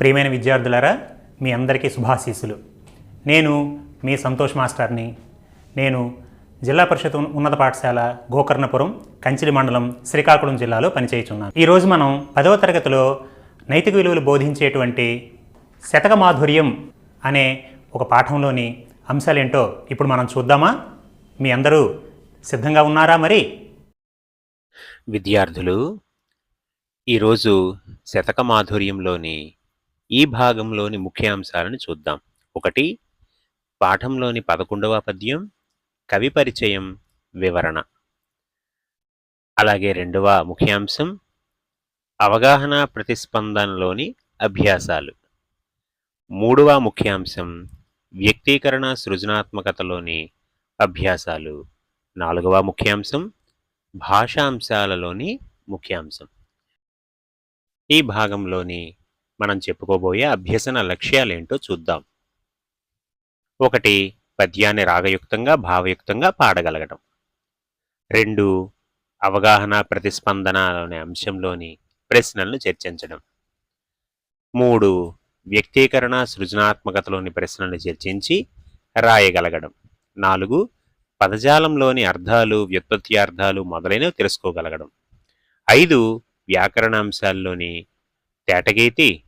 ప్రియమైన విద్యార్థులారా మీ అందరికీ శుభాశీస్సులు. నేను మీ సంతోష్ మాస్టర్ని. నేను జిల్లా పరిషత్ ఉన్నత పాఠశాల గోకర్ణపురం కంచిలి మండలం శ్రీకాకుళం జిల్లాలో పనిచేయుచున్నాను. ఈరోజు మనం పదవ తరగతిలో నైతిక విలువలు బోధించేటువంటి శతక మాధుర్యం అనే ఒక పాఠంలోని అంశాలేంటో ఇప్పుడు మనం చూద్దామా? మీ అందరూ సిద్ధంగా ఉన్నారా మరి? విద్యార్థులు ఈరోజు శతక మాధుర్యంలోని ఈ భాగంలోని ముఖ్యాంశాలను చూద్దాం. ఒకటి పాఠంలోని పదకొండవ పద్యం కవి పరిచయం వివరణ. అలాగే రెండవ ముఖ్యాంశం అవగాహన ప్రతిస్పందనలోని అభ్యాసాలు. మూడవ ముఖ్యాంశం వ్యక్తీకరణ సృజనాత్మకతలోని అభ్యాసాలు. నాలుగవ ముఖ్యాంశం భాషాంశాలలోని ముఖ్యాంశం. ఈ భాగంలోని మనం చెప్పుకోబోయే అభ్యసన లక్ష్యాలేంటో చూద్దాం. ఒకటి పద్యాన్ని రాగయుక్తంగా భావయుక్తంగా పాడగలగడం రెండు అవగాహన ప్రతిస్పందన అనే అంశంలోని ప్రశ్నలను చర్చించడం. మూడు వ్యక్తీకరణ సృజనాత్మకతలోని ప్రశ్నలను చర్చించి రాయగలగడం. నాలుగు పదజాలంలోని అర్థాలు వ్యుత్పత్తి అర్థాలు మొదలైనవి తెలుసుకోగలగడం. ఐదు వ్యాకరణ అంశాల్లోని తేటగీతి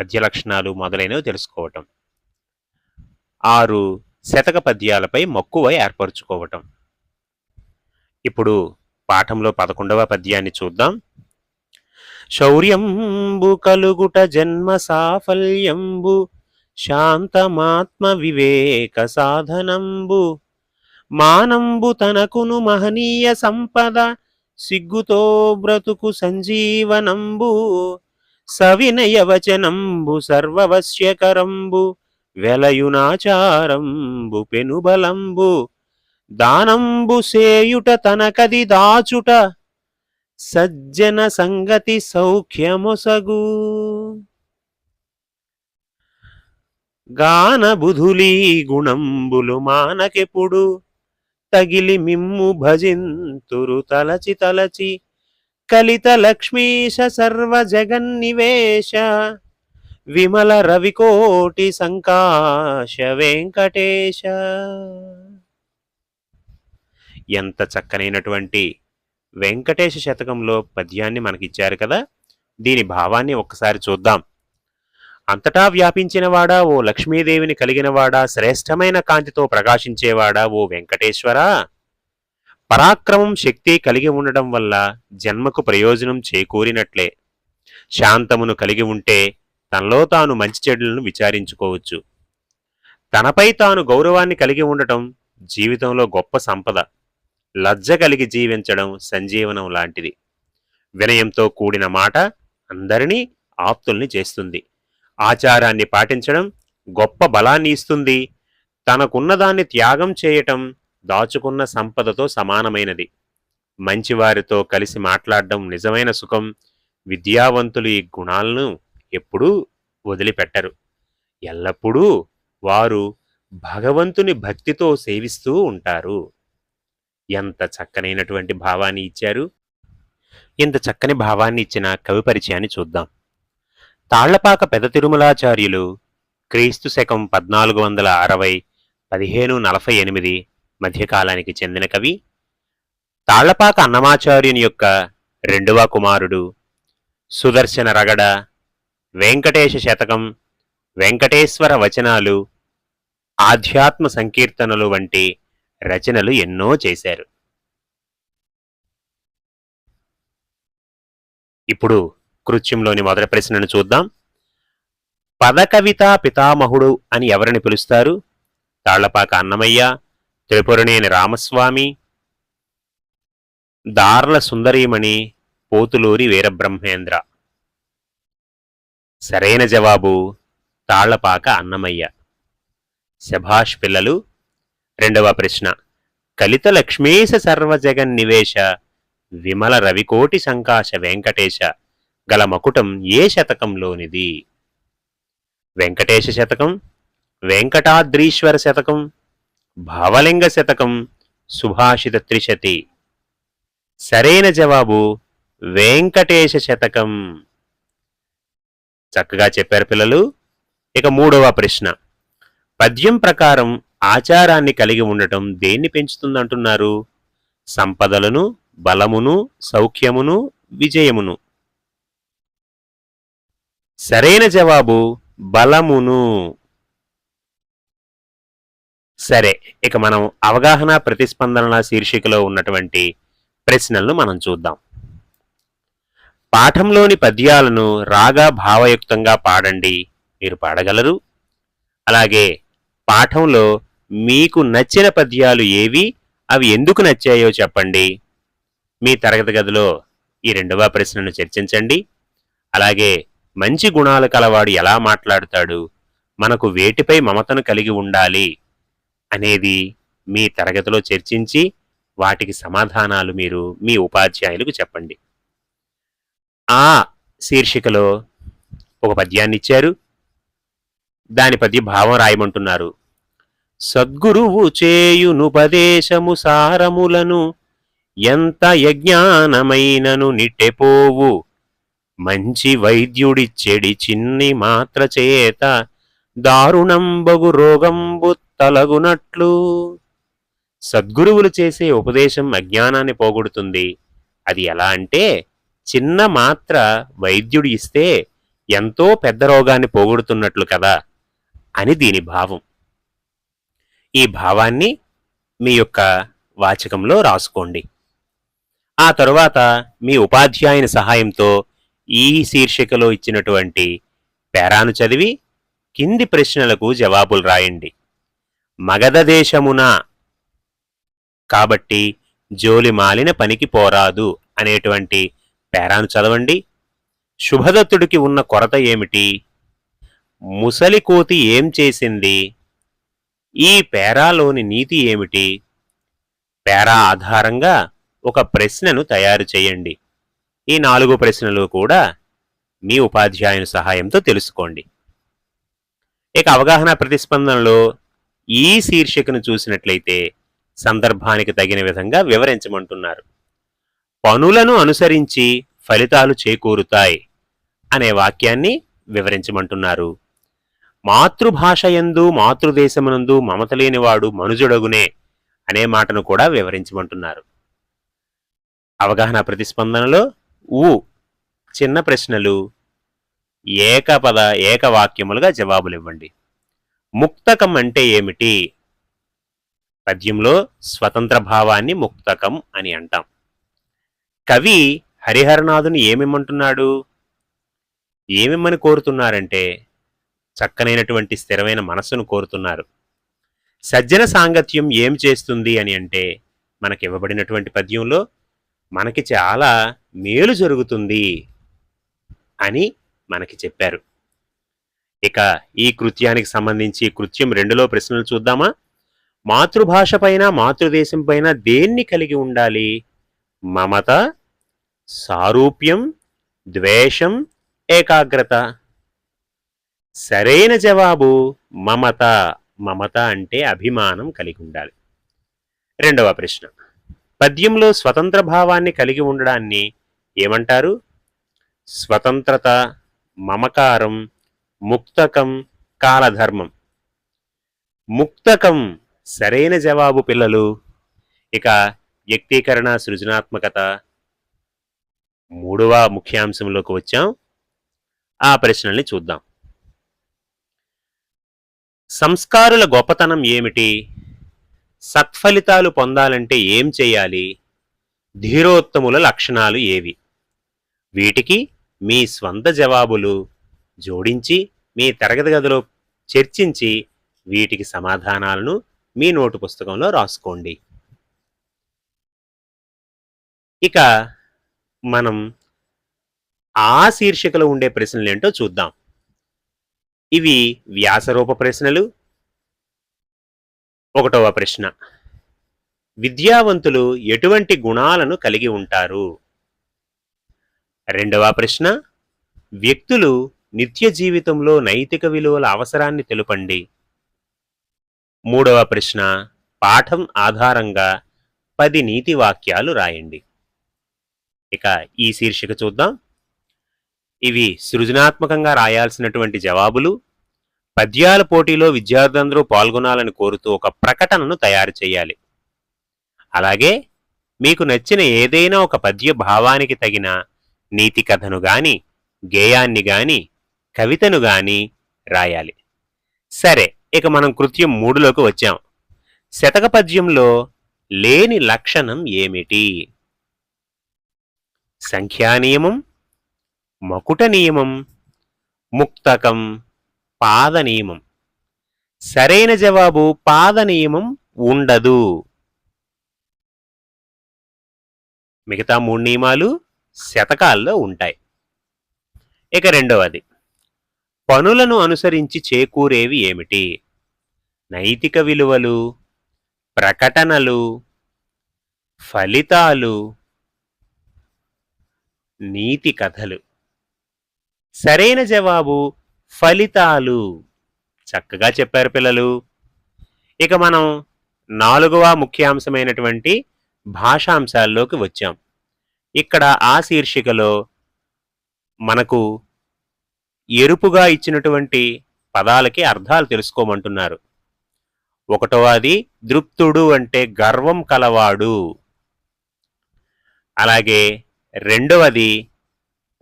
పద్య లక్షణాలు మొదలైనవి తెలుసుకోవటం. ఆరు శతక పద్యాలపై మక్కువ ఏర్పరచుకోవటం. ఇప్పుడు పాఠంలో పదకొండవ పద్యాన్ని చూద్దాం. శౌర్యంబు కలుగుట జన్మ సాఫల్యంబు శాంతమాత్మ వివేక సాధనంబు. మానంబు తనకును మహనీయ సంపద సిగ్గుతో బ్రతుకు సంజీవనంబు. సవినయవచనంబు సర్వవశ్యకరంబు వెలయునాచారంబు పెనుబలంబు దానంబు సేయుట తనకది దాచుట సజ్జన సంగతి సౌఖ్యమొసగు. గానబుధులీ గుణంబులు మానకెప్పుడు తగిలి మిమ్ము భజింతురు తలచి తలచి కలిత లక్ష్మీశ సర్వ జగన్నివేశ విమల రవికోటి సంకాశ వెంకటేశ ఎంత చక్కనైనటువంటి వెంకటేశ శతకంలో పద్యాన్ని మనకిచ్చారు కదా దీని భావాన్ని ఒక్కసారి చూద్దాం. అంతటా వ్యాపించినవాడా ఓ లక్ష్మీదేవిని కలిగినవాడా శ్రేష్టమైన కాంతితో ప్రకాశించేవాడా ఓ వెంకటేశ్వరా? పరాక్రమం శక్తి కలిగి ఉండడం వల్ల జన్మకు ప్రయోజనం చేకూరినట్లే. శాంతమును కలిగి ఉంటే తనలో తాను మంచి చెడులను విచారించుకోవచ్చు. తనపై తాను గౌరవాన్ని కలిగి ఉండటం జీవితంలో గొప్ప సంపద. లజ్జ కలిగి జీవించడం సంజీవనం లాంటిది. వినయంతో కూడిన మాట అందరినీ ఆప్తుల్ని చేస్తుంది. ఆచారాన్ని పాటించడం గొప్ప బలాన్ని ఇస్తుంది. తనకున్నదాన్ని త్యాగం చేయటం దాచుకున్న సంపదతో సమానమైనది. మంచివారితో కలిసి మాట్లాడడం నిజమైన సుఖం. విద్యావంతులు ఈ గుణాలను ఎప్పుడూ వదిలిపెట్టరు. ఎల్లప్పుడూ వారు భగవంతుని భక్తితో సేవిస్తూ ఉంటారు. ఎంత చక్కనైనటువంటి భావాన్ని ఇచ్చారు. ఇంత చక్కని భావాన్ని ఇచ్చిన కవి పరిచయాన్ని చూద్దాం. తాళ్ళపాక పెద తిరుమలాచార్యులు క్రీస్తు శకం పద్నాలుగు వందల అరవై పదిహేను నలభై ఎనిమిది మధ్యకాలానికి చెందిన కవి. తాళ్ళపాక అన్నమాచార్యుని యొక్క రెండవ కుమారుడు సుదర్శన రగడ వెంకటేశ శతకం వెంకటేశ్వర వచనాలు ఆధ్యాత్మ సంకీర్తనలు వంటి రచనలు ఎన్నో చేశారు. ఇప్పుడు కృత్యంలోని మొదటి ప్రశ్నను చూద్దాం. పదకవిత పితామహుడు అని ఎవరిని పిలుస్తారు? తాళ్ళపాక అన్నమయ్య త్రిపురనేని రామస్వామి దార్ల సుందరీమణి పోతులూరి వీరబ్రహ్మేంద్ర. సరైన జవాబు తాళ్ళపాక అన్నమయ్య. శభాష్ పిల్లలు రెండవ ప్రశ్న. కలిత లక్ష్మీశ సర్వజగన్నివేశ విమల రవికోటి సంకాశ వెంకటేశ గల మకుటం ఏ శతకంలోనిది? వెంకటేశ శతకం వెంకటాద్రీశ్వర శతకం భావలింగ శతకం సుభాషిత త్రిశతి. సరైన జవాబు వెంకటేశ శతకం. చక్కగా చెప్పారు పిల్లలు. ఇక మూడవ ప్రశ్న. పద్యం ప్రకారం ఆచారాన్ని కలిగి ఉండటం దేన్ని పెంచుతుందంటున్నారు? సంపదలను బలమును సౌఖ్యమును విజయమును. సరైన జవాబు బలమును. సరే ఇక మనం అవగాహన ప్రతిస్పందనల శీర్షికలో ఉన్నటువంటి ప్రశ్నలను మనం చూద్దాం. పాఠంలోని పద్యాలను రాగా భావయుక్తంగా పాడండి మీరు పాడగలరు. అలాగే పాఠంలో మీకు నచ్చిన పద్యాలు ఏవి అవి ఎందుకు నచ్చాయో చెప్పండి. మీ తరగతి గదిలో ఈ రెండవ ప్రశ్నను చర్చించండి. అలాగే మంచి గుణాలు కలవాడు ఎలా మాట్లాడుతాడు మనకు వేటిపై మమతను కలిగి ఉండాలి అనేది మీ తరగతిలో చర్చించి వాటికి సమాధానాలు మీరు మీ ఉపాధ్యాయులకు చెప్పండి. ఆ శీర్షికలో ఒక పద్యాన్ని ఇచ్చారు. దాని పద్య భావం రాయమంటున్నారు. సద్గురువు చేయునుపదేశము సారములను ఎంత యజ్ఞానమైనను నిట్టెపోవు. మంచి వైద్యుడి చెడి చిన్ని మాత్ర చేత దారుణంబగు రోగంబు తలగునట్లు. సద్గురువులు చేసే ఉపదేశం అజ్ఞానాన్ని పోగొడుతుంది. అది ఎలా అంటే చిన్న మాత్ర వైద్యుడు ఇస్తే ఎంతో పెద్ద రోగాన్ని పోగొడుతున్నట్లు కదా అని దీని భావం. ఈ భావాన్ని మీ యొక్క వాచకంలో రాసుకోండి. ఆ తరువాత మీ ఉపాధ్యాయుని సహాయంతో ఈ శీర్షికలో ఇచ్చినటువంటి పేరాను చదివి కింది ప్రశ్నలకు జవాబులు రాయండి. మగధ దేశమున? కాబట్టి జోలి మాలిన పనికి పోరాదు అనేటువంటి పేరాను చదవండి. శుభదత్తుడికి ఉన్న కొరత ఏమిటి? ముసలి కోతి ఏం చేసింది? ఈ పేరాలోని నీతి ఏమిటి? పేరా ఆధారంగా ఒక ప్రశ్నను తయారు చేయండి. ఈ నాలుగు ప్రశ్నలు కూడా మీ ఉపాధ్యాయుని సహాయంతో తెలుసుకోండి. ఇక అవగాహన ప్రతిస్పందనలో ఈ శీర్షికను చూసినట్లయితే సందర్భానికి తగిన విధంగా వివరించమంటున్నారు. పనులను అనుసరించి ఫలితాలు చేకూరుతాయి అనే వాక్యాన్ని వివరించమంటున్నారు. మాతృభాష యందు మాతృదేశమునందు మమత లేనివాడు మనుజుడగునే అనే మాటను కూడా వివరించమంటున్నారు. అవగాహన ప్రతిస్పందనలో ఊ చిన్న ప్రశ్నలు ఏకపద ఏకవాక్యములుగా జవాబులు ఇవ్వండి ముక్తకం అంటే ఏమిటి? పద్యంలో స్వతంత్ర భావాన్ని ముక్తకం అని అంటాం. కవి హరిహరనాథుని ఏమిమ్మంటున్నాడు? ఏమిమ్మని కోరుతున్నారంటే చక్కనైనటువంటి స్థిరమైన మనస్సును కోరుతున్నారు. సజ్జన సాంగత్యం ఏం చేస్తుంది అని అంటే మనకి ఇవ్వబడినటువంటి పద్యంలో మనకి చాలా మేలు జరుగుతుంది అని మనకి చెప్పారు. ఇక ఈ కృత్యానికి సంబంధించి కృత్యం రెండులో ప్రశ్నలు చూద్దామా? మాతృభాష పైన మాతృదేశం పైన దేన్ని కలిగి ఉండాలి? మమత సారూప్యం ద్వేషం ఏకాగ్రత. సరైన జవాబు మమత. మమత అంటే అభిమానం కలిగి ఉండాలి. రెండవ ప్రశ్న. పద్యంలో స్వతంత్ర భావాన్ని కలిగి ఉండడాన్ని ఏమంటారు? స్వతంత్రత మమకారం ముక్తకం కాలధర్మం. ముక్తకం సరైన జవాబు పిల్లలు. ఇక వ్యక్తీకరణ సృజనాత్మకత. మూడవ ముఖ్యాంశంలోకి వచ్చాం. ఆ ప్రశ్నల్ని చూద్దాం. సంస్కారుల గొప్పతనం ఏమిటి? సత్ఫలితాలు పొందాలంటే ఏం చేయాలి? ధీరోత్తముల లక్షణాలు ఏవి? వీటికి మీ స్వంత జవాబులు జోడించి మీ తరగతి గదిలో చర్చించి వీటికి సమాధానాలను మీ నోటు పుస్తకంలో రాసుకోండి. ఇక మనం ఆ శీర్షికలో ఉండే ప్రశ్నలు ఏంటో చూద్దాం. ఇవి వ్యాసరూప ప్రశ్నలు. ఒకటవ ప్రశ్న. విద్యావంతులు ఎటువంటి గుణాలను కలిగి ఉంటారు? రెండవ ప్రశ్న వ్యక్తులు నిత్య జీవితంలో నైతిక విలువల అవసరాన్ని తెలుపండి. మూడవ ప్రశ్న పాఠం ఆధారంగా పది నీతి వాక్యాలు రాయండి. ఇక ఈ శీర్షిక చూద్దాం. ఇవి సృజనాత్మకంగా రాయాల్సినటువంటి జవాబులు. పద్యాల పోటీలో విద్యార్థులందరూ పాల్గొనాలని కోరుతూ ఒక ప్రకటనను తయారు చేయాలి. అలాగే మీకు నచ్చిన ఏదైనా ఒక పద్య భావానికి తగిన నీతి కథను గాని గేయాన్ని గాని కవితను గాని రాయాలి. సరే ఇక మనం కృత్యం మూడులోకి వచ్చాం. శతక పద్యంలో లేని లక్షణం ఏమిటి? సంఖ్యానియమం మకుట నియమం ముక్తకం పాద నియమం. సరైన జవాబు పాద నియమం ఉండదు. మిగతా మూడు నియమాలు శతకాల్లో ఉంటాయి. ఇక రెండవది పనులను అనుసరించి చేకూరేవి ఏమిటి? నైతిక విలువలు ప్రకటనలు ఫలితాలు నీతి కథలు. సరైన జవాబు ఫలితాలు. చక్కగా చెప్పారు పిల్లలు. ఇక మనం నాలుగవ ముఖ్యాంశమైనటువంటి భాషాంశాల్లోకి వచ్చాం. ఇక్కడ ఆ శీర్షికలో మనకు ఎరుపుగా ఇచ్చినటువంటి పదాలకి అర్థాలు తెలుసుకోమంటున్నారు. ఒకటవది దృప్తుడు అంటే గర్వం కలవాడు. అలాగే రెండవది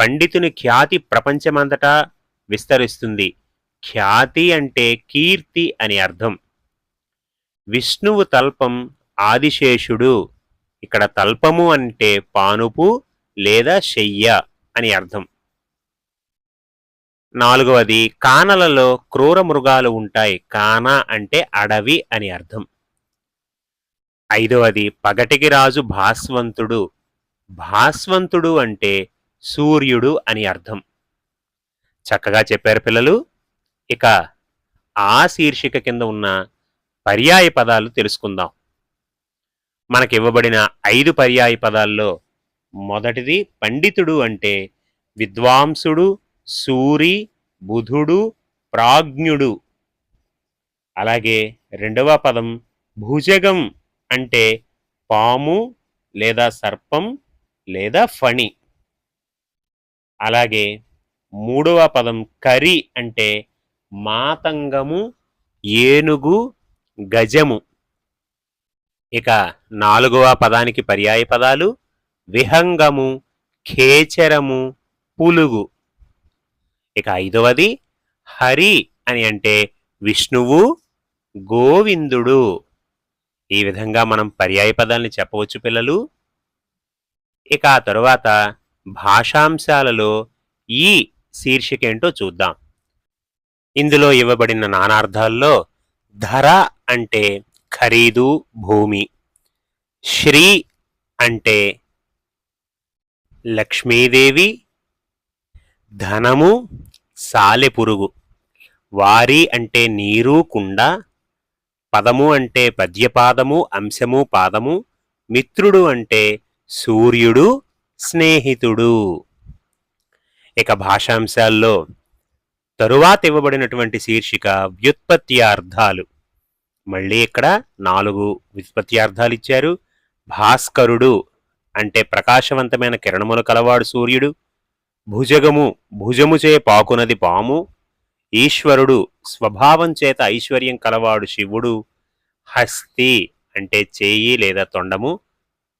పండితుని ఖ్యాతి ప్రపంచమంతటా విస్తరిస్తుంది. ఖ్యాతి అంటే కీర్తి అని అర్థం. విష్ణువు తల్పం ఆదిశేషుడు. ఇక్కడ తల్పము అంటే పానుపు లేదా శయ్య అని అర్థం. నాలుగవది కానలలో క్రూర మృగాలు ఉంటాయి. కాన అంటే అడవి అని అర్థం. ఐదవది పగటికి రాజు భాస్వంతుడు. భాస్వంతుడు అంటే సూర్యుడు అని అర్థం. చక్కగా చెప్పారు పిల్లలు. ఇక ఆ శీర్షిక కింద ఉన్న పర్యాయ పదాలు తెలుసుకుందాం. మనకి ఇవ్వబడిన ఐదు పర్యాయ పదాల్లో మొదటిది పండితుడు అంటే విద్వాంసుడు సూరి బుధుడు ప్రాజ్ఞుడు. అలాగే రెండవ పదం భుజగం అంటే పాము లేదా సర్పం లేదా ఫణి. అలాగే మూడవ పదం కరి అంటే మాతంగము ఏనుగు గజము. ఇక నాలుగవ పదానికి పర్యాయ పదాలు విహంగము ఖేచరము పులుగు. ఇక ఐదవది హరి అని అంటే విష్ణువు గోవిందుడు. ఈ విధంగా మనం పర్యాయ పదాల్ని చెప్పవచ్చు పిల్లలు. ఇక ఆ తరువాత భాషాంశాలలో ఈ శీర్షిక ఏంటో చూద్దాం. ఇందులో ఇవ్వబడిన నానార్థాల్లో ధర అంటే ఖరీదు భూమి. శ్రీ అంటే లక్ష్మీదేవి ధనము సాలెపురుగు వారి అంటే నీరు కుండ. పదము అంటే పద్యపాదము అంశము పాదము. మిత్రుడు అంటే సూర్యుడు స్నేహితుడు. ఇక భాషాంశాల్లో తరువాత ఇవ్వబడినటువంటి శీర్షిక వ్యుత్పత్తి అర్థాలు మళ్ళీ ఇక్కడ నాలుగు వ్యుత్పత్త్యార్థాలు ఇచ్చారు భాస్కరుడు అంటే ప్రకాశవంతమైన కిరణములు కలవాడు సూర్యుడు. భుజగము భుజముచే పాకునది పాము. ఈశ్వరుడు స్వభావం చేత ఐశ్వర్యం కలవాడు శివుడు. హస్తి అంటే చేయి లేదా తొండము.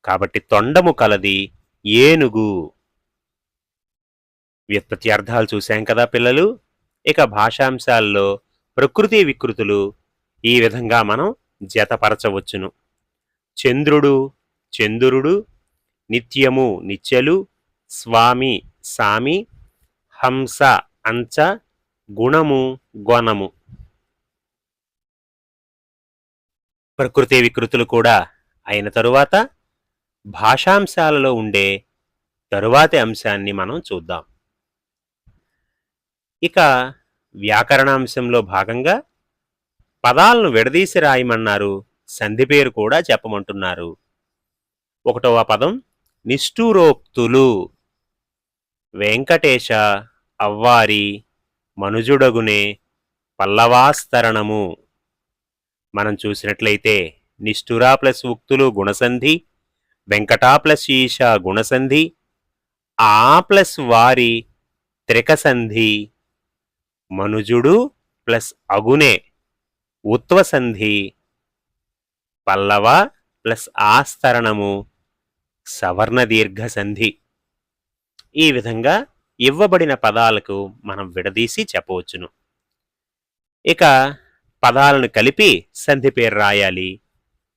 కాబట్టి తొండము కలది ఏనుగు. వ్యుత్పత్తి అర్థాలు చూశాం కదా పిల్లలు. ఇక భాషాంశాల్లో ప్రకృతి వికృతులు ఈ విధంగా మనం జతపరచవచ్చును. చంద్రుడు చంద్రుడు నిత్యము నిత్యలు స్వామి సామి హంస అంచ గుణము గొనము ప్రకృతి వికృతులు కూడా అయిన తరువాత భాషాంశాలలో ఉండే తరువాతి అంశాన్ని మనం చూద్దాం. ఇక వ్యాకరణాంశంలో భాగంగా పదాలను విడదీసి రాయమన్నారు. సంధి పేరు కూడా చెప్పమంటున్నారు. ఒకటవ పదం నిష్ఠూరోక్తులు. వెంకటేశ అవ్వారి మనుజుడగునే పల్లవాస్తరణము. మనం చూసినట్లయితే నిష్ఠురా ప్లస్ ఉక్తులు గుణసంధి వెంకటా ప్లస్ ఈశ గుణసంధి ఆ ప్లస్ వారి త్రికసంధి మనుజుడు ప్లస్ అగునే. ఉత్వసంధి పల్లవ ప్లస్ ఆస్తరణము సవర్ణ దీర్ఘ సంధి ఈ విధంగా ఇవ్వబడిన పదాలకు మనం విడదీసి చెప్పవచ్చును. ఇక పదాలను కలిపి సంధి పేరు రాయాలి.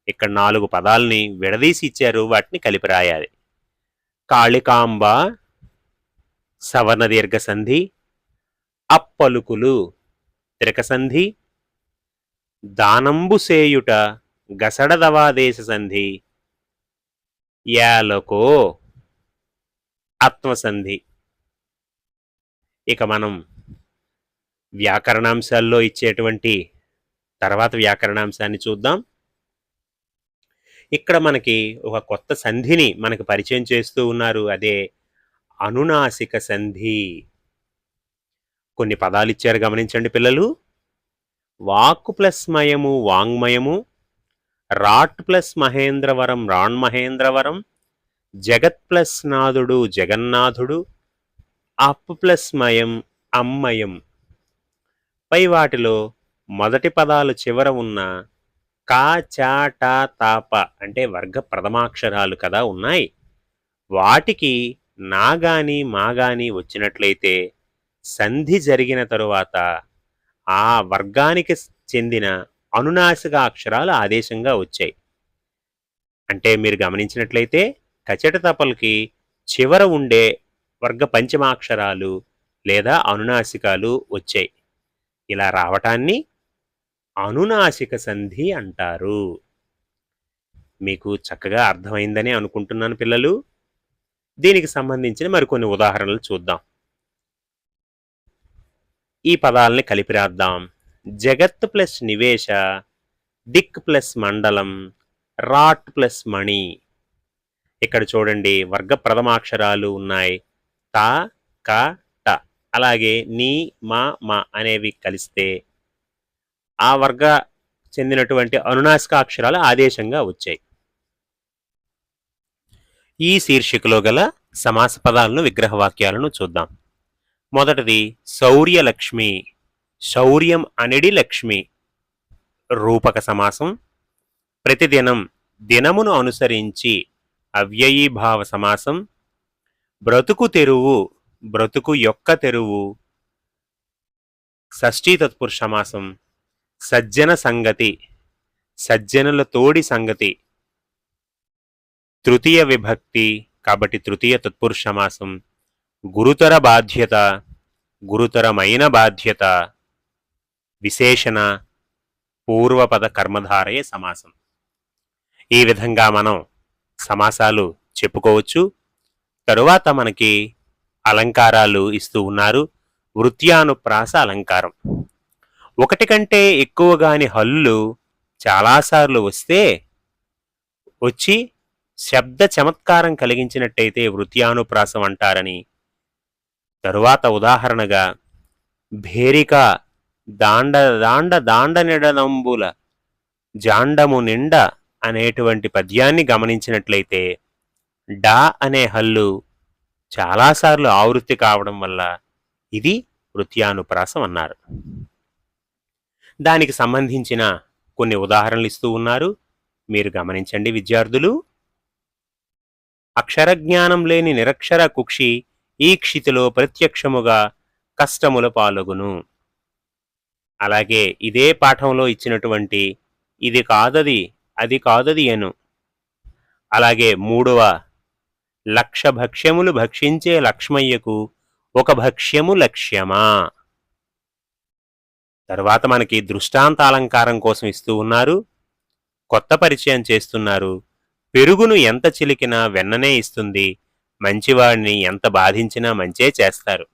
ఇక్కడ నాలుగు పదాలని విడదీసి ఇచ్చారు వాటిని కలిపి రాయాలి. కాళికాంబ సవర్ణ దీర్ఘ సంధి అప్పలుకులు త్రికసంధి దానంబు సేయుట గసడదవాదేశ సంధి? యాలకో ఆత్మసంధి ఇక మనం వ్యాకరణాంశాల్లో ఇచ్చేటువంటి తర్వాత వ్యాకరణాంశాన్ని చూద్దాం. ఇక్కడ మనకి ఒక కొత్త సంధిని మనకి పరిచయం చేస్తూ ఉన్నారు. అదే అనునాసిక సంధి. కొన్ని పదాలు ఇచ్చారు గమనించండి పిల్లలు. వాక్కు ప్లస్ మయము వాంగ్మయము రాట్ ప్లస్ మహేంద్రవరం రాణ్ మహేంద్రవరం జగత్ ప్లస్ నాథుడు జగన్నాథుడు అప్ ప్లస్ మయం అమ్మయం. పై వాటిలో మొదటి పదాలు చివర ఉన్న కా చా టా తాప అంటే వర్గ ప్రథమాక్షరాలు కదా ఉన్నాయి. వాటికి నా గాని మా గాని వచ్చినట్లయితే సంధి జరిగిన తరువాత ఆ వర్గానికి చెందిన అనునాసిక అక్షరాలు ఆదేశంగా వచ్చాయి. అంటే మీరు గమనించినట్లయితే కచట తపలకి చివర ఉండే వర్గ పంచమాక్షరాలు లేదా అనునాసికాలు వచ్చాయి. ఇలా రావటాన్ని అనునాసిక సంధి అంటారు. మీకు చక్కగా అర్థమైందని అనుకుంటున్నాను పిల్లలు. దీనికి సంబంధించిన మరికొన్ని ఉదాహరణలు చూద్దాం. ఈ పదాలని కలిపి రాద్దాం. జగత్ ప్లస్ నివేశ దిక్ ప్లస్ మండలం రాట్ ప్లస్ మణి. ఇక్కడ చూడండి వర్గ ప్రథమాక్షరాలు ఉన్నాయి. తా క ట. అలాగే నీ మా మా అనేవి కలిస్తే ఆ వర్గ చెందినటువంటి అనునాసిక అక్షరాలు ఆదేశంగా వచ్చాయి. ఈ శీర్షికలో గల సమాస పదాలను విగ్రహ వాక్యాలను చూద్దాం. మొదటిది శౌర్యలక్ష్మి. శౌర్యం అనిడి లక్ష్మి. రూపక సమాసం. ప్రతిదినం దినమును అనుసరించి అవ్యయీభావ సమాసం. బ్రతుకు తెరువు బ్రతుకు యొక్క తెరువు. షష్ఠీ తత్పురుష సమాసం. సజ్జన సంగతి సజ్జనుల తోడి సంగతి. తృతీయ విభక్తి కాబట్టి తృతీయ తత్పురుష సమాసం. గురుతర బాధ్యత గురుతరమైన బాధ్యత విశేషణ పూర్వపద కర్మధారయ సమాసం. ఈ విధంగా మనం సమాసాలు చెప్పుకోవచ్చు. తరువాత మనకి అలంకారాలు ఇస్తూ ఉన్నారు. వృత్యానుప్రాస అలంకారం. ఒకటి కంటే ఎక్కువగాని హల్లులు చాలాసార్లు వస్తే వచ్చి శబ్ద చమత్కారం కలిగించినట్టయితే వృత్యానుప్రాసం అంటారని తరువాత ఉదాహరణగా భేరిక దాండ దాండ దాండ నిడనంబుల జాండము నిండ అనేటువంటి పద్యాన్ని గమనించినట్లయితే డా అనే హల్లు చాలాసార్లు ఆవృత్తి కావడం వల్ల ఇది వృత్యానుప్రాసం అన్నారు. దానికి సంబంధించిన కొన్ని ఉదాహరణలు ఇస్తూ ఉన్నారు. మీరు గమనించండి విద్యార్థులు. అక్షర జ్ఞానం లేని నిరక్షర కుక్షి ఈ క్షితిలో ప్రత్యక్షముగా కష్టముల పాల్గొను. అలాగే ఇదే పాఠంలో ఇచ్చినటువంటి ఇది కాదది అది కాదది అను అలాగే మూడవ లక్ష భక్ష్యములు భక్షించే లక్ష్మయ్యకు ఒక భక్ష్యము లక్ష్యమా? తర్వాత మనకి దృష్టాంత అలంకారం కోసం ఇస్తూ ఉన్నారు. కొత్త పరిచయం చేస్తున్నారు. పెరుగును ఎంత చిలికినా వెన్ననే ఇస్తుంది. మంచివాడిని ఎంత బాధించినా మంచే చేస్తారు.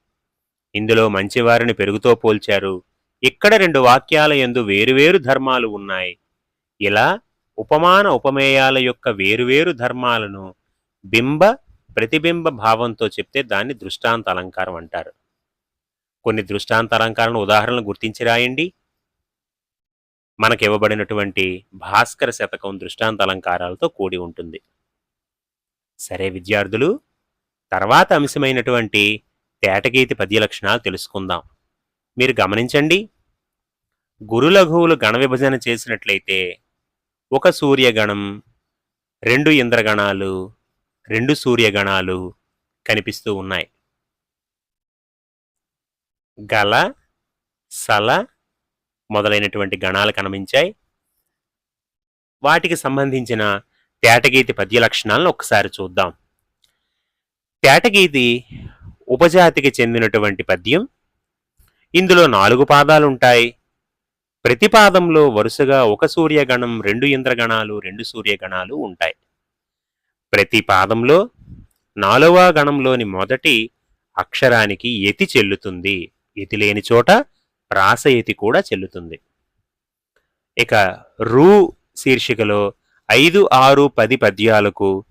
ఇందులో మంచివారిని పెరుగుతో పోల్చారు. ఇక్కడ రెండు వాక్యాల ఎందు వేరువేరు ధర్మాలు ఉన్నాయి. ఇలా ఉపమాన ఉపమేయాల యొక్క వేరువేరు ధర్మాలను బింబ ప్రతిబింబ భావంతో చెప్తే దాన్ని దృష్టాంత అలంకారం అంటారు. కొన్ని దృష్టాంత అలంకారాలను ఉదాహరణలు గుర్తించి రాయండి. మనకి ఇవ్వబడినటువంటి భాస్కర శతకం దృష్టాంత అలంకారాలతో కూడి ఉంటుంది. సరే విద్యార్థులు తర్వాత అంశమైనటువంటి తేటగీతి పద్య లక్షణాలు తెలుసుకుందాం. మీరు గమనించండి గురులఘువులు గణ విభజన చేసినట్లయితే ఒక సూర్యగణం రెండు ఇంద్రగణాలు రెండు సూర్యగణాలు కనిపిస్తూ ఉన్నాయి. గల సల మొదలైనటువంటి గణాలు కనిపించాయి. వాటికి సంబంధించిన తేటగీతి పద్య లక్షణాలను ఒకసారి చూద్దాం. తేటగీతి ఉపజాతికి చెందినటువంటి పద్యం. ఇందులో నాలుగు పాదాలు ఉంటాయి ప్రతి పాదంలో వరుసగా ఒక సూర్యగణం రెండు ఇంద్రగణాలు రెండు సూర్యగణాలు ఉంటాయి. ప్రతి పాదంలో నాలుగవ గణంలోని మొదటి అక్షరానికి ఎతి చెల్లుతుంది. యతి లేని చోట రాస ఎతి కూడా చెల్లుతుంది. ఇక రూ శీర్షికలో ఐదు ఆరు పది పద్యాలకు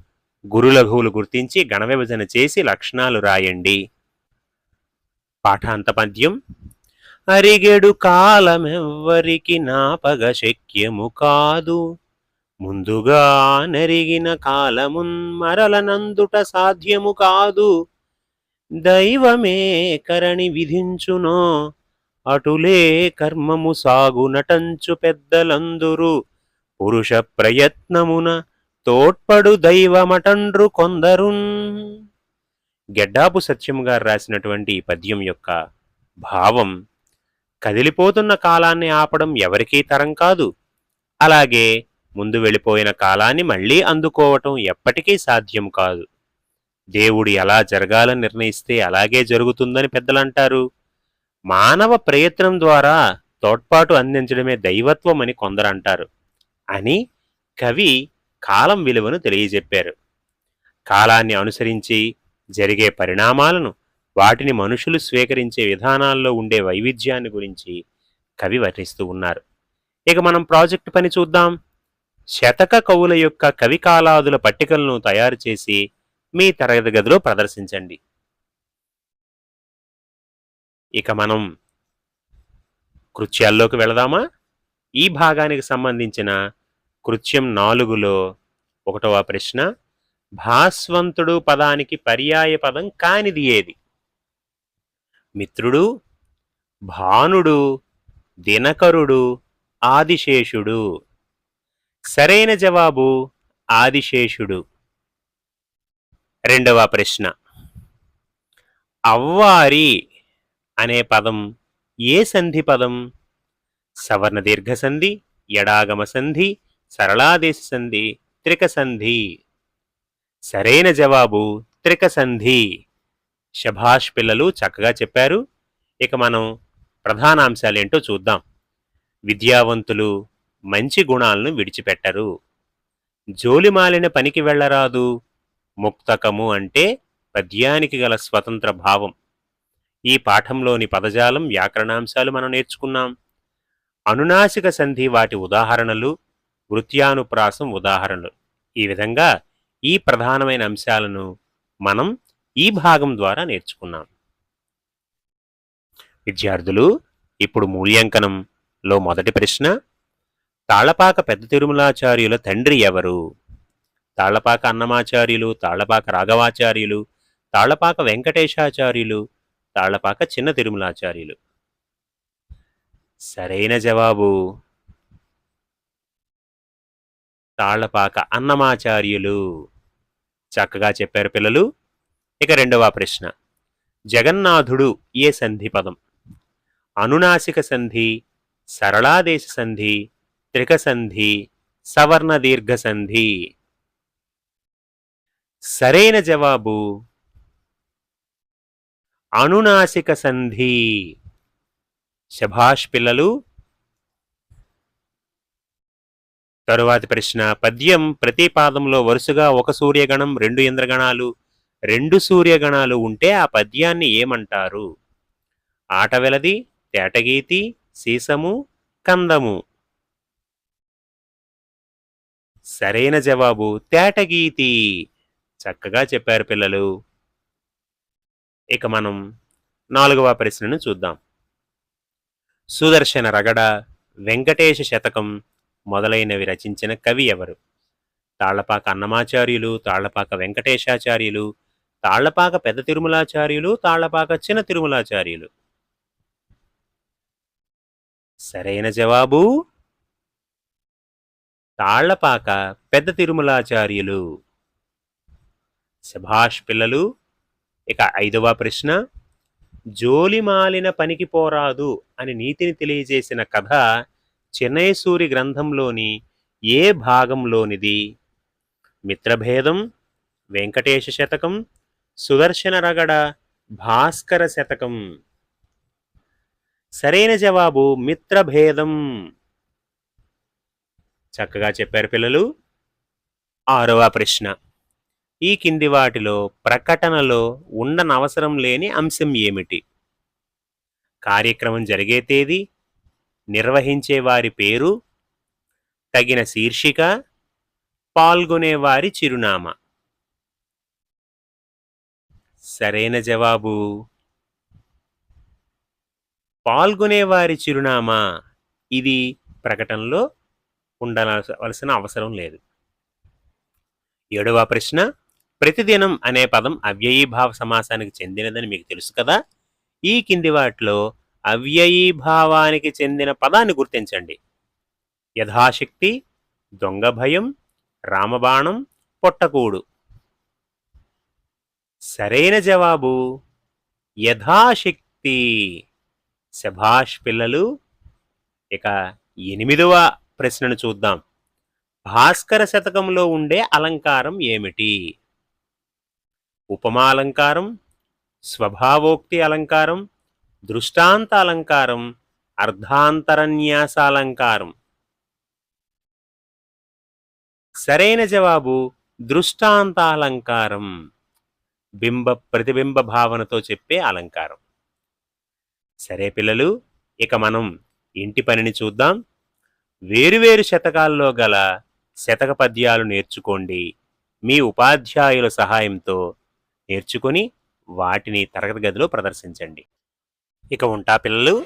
గురులఘువులు గుర్తించి గణ విభజన చేసి లక్షణాలు రాయండి. పాఠాంత పద్యం అరిగెడు కాలమెవ్వరికి నాపగ శక్యము కాదు. ముందుగా నరిగిన కాలమున్ మరలనందుట సాధ్యము కాదు. దైవమే కరణి విధించునో అటులే కర్మము సాగు నటంచు పెద్దలందురు. పురుష ప్రయత్నమున తోడ్పడు దైవమటండ్రు కొందరున్. గెడ్డాపు సత్యం గారు రాసినటువంటి ఈ పద్యం యొక్క భావం కదిలిపోతున్న కాలాన్ని ఆపడం ఎవరికీ తరం కాదు. అలాగే ముందు వెళ్ళిపోయిన కాలాన్ని మళ్ళీ అందుకోవటం ఎప్పటికీ సాధ్యం కాదు. దేవుడు ఎలా జరగాలని నిర్ణయిస్తే అలాగే జరుగుతుందని పెద్దలంటారు. మానవ ప్రయత్నం ద్వారా తోడ్పాటు అందించడమే దైవత్వం అని కొందరంటారు. అని కవి కాలం విలువను తెలియజెప్పారు. కాలాన్ని అనుసరించి జరిగే పరిణామాలను వాటిని మనుషులు స్వీకరించే విధానాల్లో ఉండే వైవిధ్యాన్ని గురించి కవి వర్ణిస్తూ ఉన్నారు. ఇక మనం ప్రాజెక్టు పని చూద్దాం. శతక కవుల యొక్క కవి కాలాదుల పట్టికలను తయారు చేసి మీ తరగతి గదిలో ప్రదర్శించండి. ఇక మనం కృత్యాల్లోకి వెళదామా? ఈ భాగానికి సంబంధించిన కృత్యం నాలుగులో ఒకటవ ప్రశ్న భాస్వంతుడు పదానికి పర్యాయ పదం కానిది ఏది? మిత్రుడు భానుడు దినకరుడు ఆదిశేషుడు. సరైన జవాబు ఆదిశేషుడు. రెండవ ప్రశ్న అవ్వారి అనే పదం ఏ సంధి పదం? సవర్ణ దీర్ఘ సంధి ఎడాగమ సంధి సరళాదేశ సంధి త్రిక సంధి సరైన జవాబు త్రిక సంధి శభాష్ పిల్లలు చక్కగా చెప్పారు. ఇక మనం ప్రధాన అంశాలేంటో చూద్దాం. విద్యావంతులు మంచి గుణాలను విడిచిపెట్టరు. జోలిమాలిన పనికి వెళ్ళరాదు. ముక్తకము అంటే పద్యానికి గల స్వతంత్ర భావం. ఈ పాఠంలోని పదజాలం వ్యాకరణాంశాలు మనం నేర్చుకున్నాం. అనునాసిక సంధి వాటి ఉదాహరణలు వృత్యానుప్రాసం ఉదాహరణలు. ఈ విధంగా ఈ ప్రధానమైన అంశాలను మనం ఈ భాగం ద్వారా నేర్చుకున్నాం. విద్యార్థులు ఇప్పుడు మూల్యాంకనంలో మొదటి ప్రశ్న తాళపాక పెద్ద తిరుమలాచార్యుల తండ్రి ఎవరు? తాళ్ళపాక అన్నమాచార్యులు తాళ్ళపాక రాఘవాచార్యులు తాళ్ళపాక వెంకటేశాచార్యులు తాళ్ళపాక చిన్న తిరుమలాచార్యులు? సరైన జవాబు. తాళ్ళపాక అన్నమాచార్యులు. చక్కగా చెప్పారు పిల్లలు. ఇక రెండవ ప్రశ్న. జగన్నాథుడు ఏ సంధి పదం? అనునాసిక సంధి సరళాదేశ సంధి త్రిక సంధి సవర్ణ దీర్ఘ సంధి. సరైన జవాబు అనునాసిక సంధి. శభాష్ పిల్లలు తరువాతి ప్రశ్న పద్యం ప్రతి పాదంలో వరుసగా ఒక సూర్యగణం రెండు ఇంద్రగణాలు రెండు సూర్యగణాలు ఉంటే ఆ పద్యాన్ని ఏమంటారు? ఆటవెలది తేటగీతి సీసము కందము. సరైన జవాబు తేటగీతి. చక్కగా చెప్పారు పిల్లలు. ఇక మనం నాలుగవ ప్రశ్నను చూద్దాం. సుదర్శన రగడ వెంకటేశ శతకం మొదలైనవి రచించిన కవి ఎవరు? తాళ్ళపాక అన్నమాచార్యులు తాళ్ళపాక వెంకటేశాచార్యులు తాళ్ళపాక పెద్ద తిరుమలాచార్యులు తాళ్ళపాక చిన్న తిరుమలాచార్యులు. సరైన జవాబు? తాళ్ళపాక పెద్ద తిరుమలాచార్యులు. సుభాష్ పిల్లలు ఇక ఐదవ ప్రశ్న. జోలిమాలిన పనికి పోరాదు అని నీతిని తెలియజేసిన కథ చెన్నైసూరి గ్రంథంలోని ఏ భాగంలోనిది? మిత్రభేదం వెంకటేశ శతకం సుదర్శన రగడ భాస్కర శతకం. సరైన జవాబు మిత్రభేదం. చక్కగా చెప్పారు పిల్లలు. ఆరవ ప్రశ్న. ఈ కింది వాటిలో ప్రకటనలో ఉండనవసరం లేని అంశం ఏమిటి? కార్యక్రమం జరిగే తేదీ నిర్వహించే వారి పేరు తగిన శీర్షిక పాల్గొనేవారి చిరునామా. సరైన జవాబు. పాల్గొనేవారి చిరునామా. ఇది ప్రకటనలో ఉండవలసిన అవసరం లేదు. ఏడవ ప్రశ్న ప్రతిదినం అనే పదం అవ్యయీభావ సమాసానికి చెందినదని మీకు తెలుసు కదా? ఈ కింది వాటిలో అవ్యయీభావానికి చెందిన పదాన్ని గుర్తించండి. యథాశక్తి దొంగ భయం రామబాణం పొట్టకూడు. సరైన జవాబు యథాశక్తి. శభాష్ పిల్లలు ఇక ఎనిమిదవ ప్రశ్నను చూద్దాం. భాస్కర శతకంలో ఉండే అలంకారం ఏమిటి? ఉపమాలంకారం స్వభావోక్తి అలంకారం దృష్టాంత అలంకారం అర్ధాంతరన్యాసాలంకారం. సరైన జవాబు దృష్టాంతాలంకారం. బింబ ప్రతిబింబ భావనతో చెప్పే అలంకారం. సరే పిల్లలు ఇక మనం ఇంటి పనిని చూద్దాం. వేరువేరు శతకాల్లో గల శతక పద్యాలు నేర్చుకోండి. మీ ఉపాధ్యాయుల సహాయంతో నేర్చుకొని వాటిని తరగతి గదిలో ప్రదర్శించండి. ఇక ఉంటా పిల్లలు.